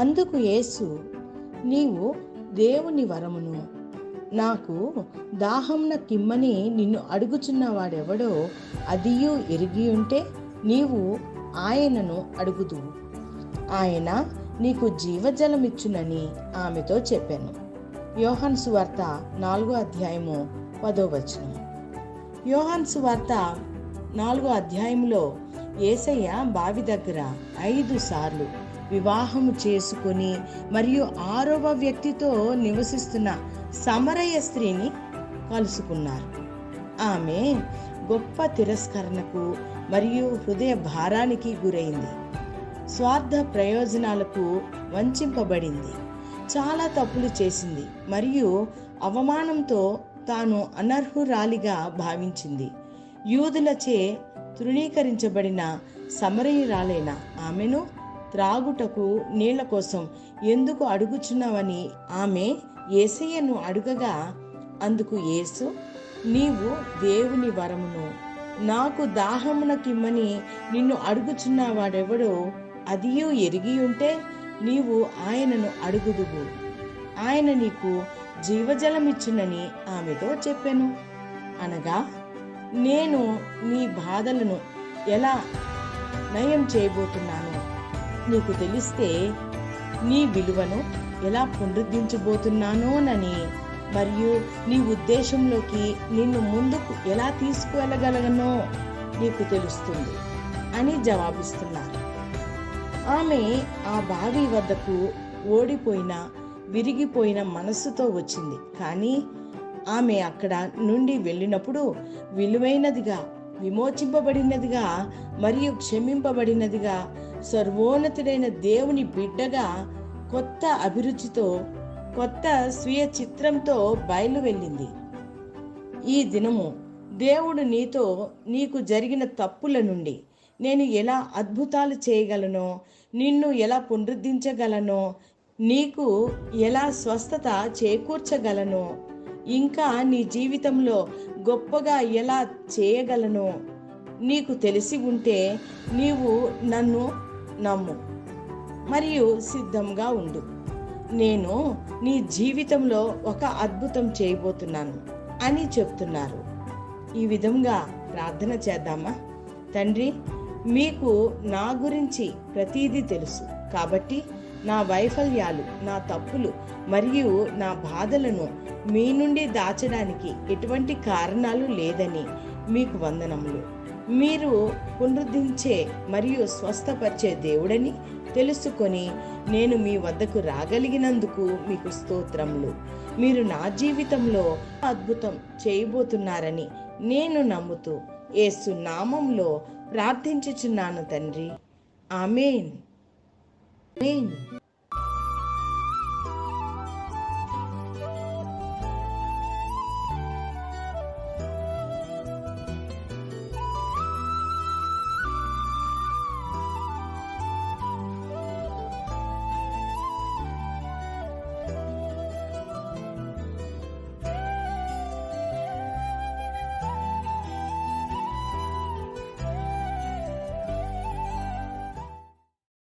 అందుకు యేసు నీవు దేవుని వరమును. నాకు దాహంన కిమ్మని నిన్ను అడుగుచున్న వాడెవడో అదియు ఎరిగి ఉంటే నీవు ఆయనను అడుగుదు. ఆయన నీకు జీవజలమిచ్చునని ఆమెతో చెప్పాను. యోహన్ సువార్త నాలుగో అధ్యాయము పదో వచనం. యోహన్ సువార్త నాలుగో అధ్యాయంలో ఏసయ్య బావి దగ్గర ఐదు సార్లు వివాహము చేసుకుని మరియు ఆరవ వ్యక్తితో నివసిస్తున్న సమరయ స్త్రీని కలుసుకున్నారు. ఆమె గొప్ప తిరస్కరణకు మరియు హృదయ భారానికి గురైంది. స్వార్థ ప్రయోజనాలకు వంచింపబడింది. చాలా తప్పులు చేసింది మరియు అవమానంతో తాను అనర్హురాలిగా భావించింది. యూదులచే తృణీకరించబడిన సమరయురాలైన ఆమెను త్రాగుటకు నీళ్ళ కోసం ఎందుకు అడుగుచున్నావని ఆమె ఏసయ్యను అడుగగా అందుకు యేసు నీవు దేవుని వరమును. నాకు దాహమునకిమ్మని నిన్ను అడుగుచున్నవాడెవడో అదియు ఎరిగి ఉంటే నీవు ఆయనను అడుగుదువు. ఆయన నీకు జీవజలమిచ్చునని ఆమెతో చెప్పాను. అనగా నేను నీ బాధలను ఎలా నయం చేయబోతున్నాను? నీకు తెలిస్తే నీ విలువను ఎలా పునరుద్ధరించబోతున్నానోనని మరియు నీ ఉద్దేశంలోకి నిన్ను ముందుకు ఎలా తీసుకువెళ్ళగలగనో నీకు తెలుస్తుంది అని జవాబిస్తున్నారు ఆమె ఆ బావి వద్దకు ఓడిపోయిన విరిగిపోయిన మనస్సుతో వచ్చింది. కానీ ఆమె అక్కడ నుండి వెళ్ళినప్పుడు విలువైనదిగా విమోచింపబడినదిగా మరియు క్షమింపబడినదిగా సర్వోన్నతుడైన దేవుని బిడ్డగా కొత్త అభిరుచితో కొత్త స్వీయ చిత్రంతో బయలు వెళ్ళింది ఈ దినము దేవుడు నీతో నీకు జరిగిన తప్పుల నుండి నేను ఎలా అద్భుతాలు చేయగలనో నిన్ను ఎలా పునరుద్ధరించగలనో నీకు ఎలా స్వస్థత చేకూర్చగలనో ఇంకా నీ జీవితంలో గొప్పగా ఎలా చేయగలను? నీకు తెలిసి ఉంటే నీవు నన్ను నమ్ము. మరియు సిద్ధంగా ఉండు. నేను నీ జీవితంలో ఒక అద్భుతం చేయబోతున్నాను అని చెప్తున్నారు. ఈ విధంగా ప్రార్థన చేద్దామా? తండ్రి మీకు నా గురించి ప్రతీదీ తెలుసు. కాబట్టి నా వైఫల్యాలు నా తప్పులు మరియు నా బాధలను మీ నుండి దాచడానికి ఎటువంటి కారణాలు లేదని మీకు వందనములు. మీరు పునరుద్ధరించే మరియు స్వస్థపరిచే దేవుడని తెలుసుకొని నేను మీ వద్దకు రాగలిగినందుకు మీకు స్తోత్రములు. మీరు నా జీవితంలో అద్భుతం చేయబోతున్నారని నేను నమ్ముతూ ఏసు నామంలో ప్రార్థించుచున్నాను తండ్రి. ఆమెన్. Rain